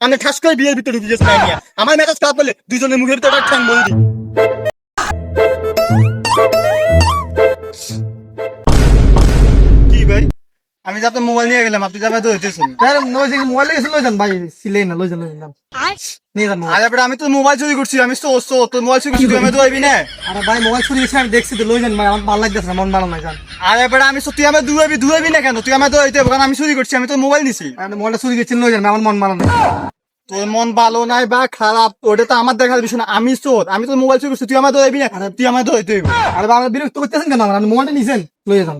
আমি ঠাস করে বিয়ের ভিতরে ঢুকে গেছে আমার মেজাজ খারাপ করলে দুজনের মুখের ভিতরে ঠ্যাং বলে দিই। কি ভাই? আমি যে আপনার মোবাইল নিয়ে গেলাম আপনি যাবে তো হইতেছেন মোবাইল গেছে লই যান ভাই সিলে না লই যান লই যান। নিয়ে যান আরে বেটা আমি তো মোবাইল চুরি করছি আমি তো তো তোর মোবাইল চুরি করছি আমি তো আইবি না। আরে ভাই মোবাইল চুরি গেছে আমি দেখছি তো লই যান ভাই আমার ভালো লাগতেছে না, মন ভালো নাই যান। আরে বেটা আমি তুই আমার দুয়াবি দুয়াবি না কেন? তুই আমার তো হইতে কারণ আমি চুরি করছি আমি তো মোবাইল নিছি। মোবাইলটা চুরি গেছে লই যান আমার মন ভালো নাই। তোর মন ভালো নাই বা খারাপ ওটা তো আমার দেখার বিষয় না। আমি চোর আমি তো মোবাইল চুরি করছি তুই আমার আইবি না? তুই আমার তো হইতে হইবি। আরে আমার বিরক্ত করতেছেন কেন? আমার মোবাইলটা নিছেন লই যান।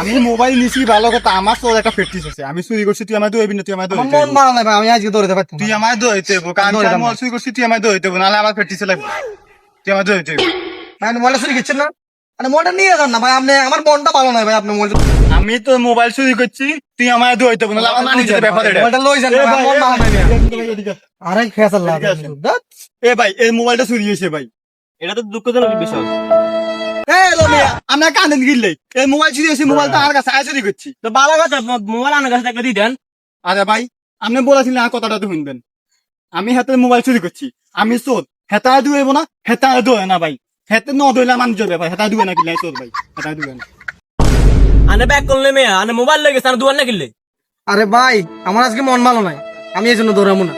আমি মোবাইল নিছি ভালো কথা আমার তোর একটা প্র্যাকটিস আছে। আমি চুরি করছি তুই আমার হইবি না তুই আমার তো আমার মন। ভালো নাই ভাই আমি আজকে দৌড়াতে পারতাম তুই আমার তো হইতে হইব কারণ। মোবাইল চুরি করছি তুই আমার তো হইতে হইব নাহলে আমার প্র্যাকটিসে লাগবে। তুই আমার তো হইতে হইব। ভাই মোবাইলটা চুরি গেছেন না? আরে মোবাইলটা নিয়ে যান না ভাই আপনি আমার মনটা ভালো নাই ভাই আপনি মোবাইলটা আমি তো মোবাইল চুরি করছি তুই আমার তো হইতে হইব নাহলে আমার মানিজের ব্যাপার এটা। মোবাইলটা লই যান এ ভাই, আমার মন ভালো। আরে ফেসাল এ এই মোবাইলটা চুরি হয়েছে ভাই। এটা তো দুঃখজনক বিষয়। আমরা কান্দেন গিললে। এই মোবাইল চুরি হয়েছে মোবাইল তো আমার কাছে আয় চুরি করছি। তো ভালো কথা মোবাইল আনার কাছে একটা দিয়ে দেন আরে ভাই আপনি বলেছিলেন আর কথাটা তো শুনবেন। আমি হাতে মোবাইল চুরি করছি। আমি চোর হেতা দুয়েব না হেতা দুয়ে না ভাই। হেতে ন দইলে আমার নিজের ব্যাপার হেতা দুয়ে না কিনলে চোর ভাই হেতা দুয়ে না আনে ব্যাক করলে মেয়ে আনে মোবাইল লেগেছে আর দুয়ার না কিনলে আরে ভাই আমার আজকে মন ভালো নাই আমি এই জন্য দৌড়াবো না।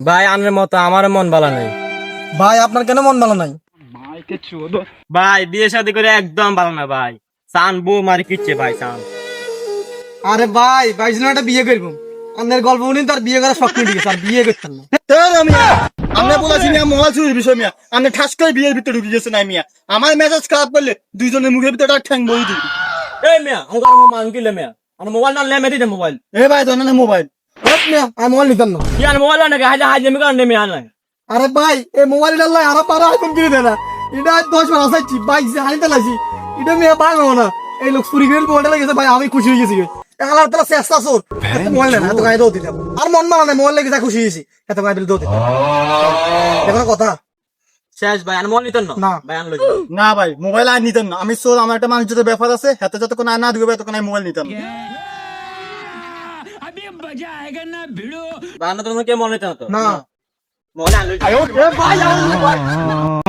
ভাই আনের মতো আমার মন ভালো নেই। ভাই আপনার কেন মন ভালো নাই? ভাই বিয়ে শাদী করে একদম ভালো না ভাই। সান বউ মারি কিচ্ছে ভাই সান আরে ভাই ভাই জন্য একটা বিয়ে করব। অন্যের গল্প উনি তার বিয়ে করার শখ নিয়ে গেছে আর বিয়ে করতেন না। মিয়া আমরা বলেছি মিয়া মোবাইল চুরির বিষয় মিয়া। আপনি ঠাস করে বিয়ের ভিতরে ঢুকে গেছে নাই মিয়া। আমার মেজাজ খারাপ করলে দুইজনের মুখের ভিতরে ঠ্যাং বই দিই এই মেয়া আমার মোবাইল কিনলে মেয়া। আর মোবাইল না লেমে দিতে মোবাইল এ ভাই ধরেন মোবাইল হট মিয়া, আমি মোবাইল নিতাম না। আর মোবাইল নাকি হাজার হাজার আমি কারণে মেয়া নাই আরে ভাই এই মোবাইলটা লাই আরও পারা আইফোন কিনে দেয় না। এটা দশ বার আসাইছি বাইক যে হানিতে লাগছি এটা মেয়ে বাঙো না। এই লোক চুরি করে মোবাইলটা লেগেছে ভাই আমি খুশি হয়ে গেছি। এখানে তারা চেষ্টা চোর মোবাইল না এত গায়ে দৌ দিলাম আর মন মানা নাই মোবাইল লেগেছে খুশি হয়েছি। এত গায়ে দিলে দৌ দিলাম দেখো কথা। শেষ ভাই আর মোবাইল নিতেন না। ভাই আনলো না ভাই মোবাইল আর নিতেন না। আমি চোর আমার একটা মানুষের ব্যাপার আছে হাতে যতক্ষণ না দিবে ততক্ষণ আমি মোবাইল নিতাম। না। ভাই আনা তোমাকে মনে নিতেন না মোবাইল আনলো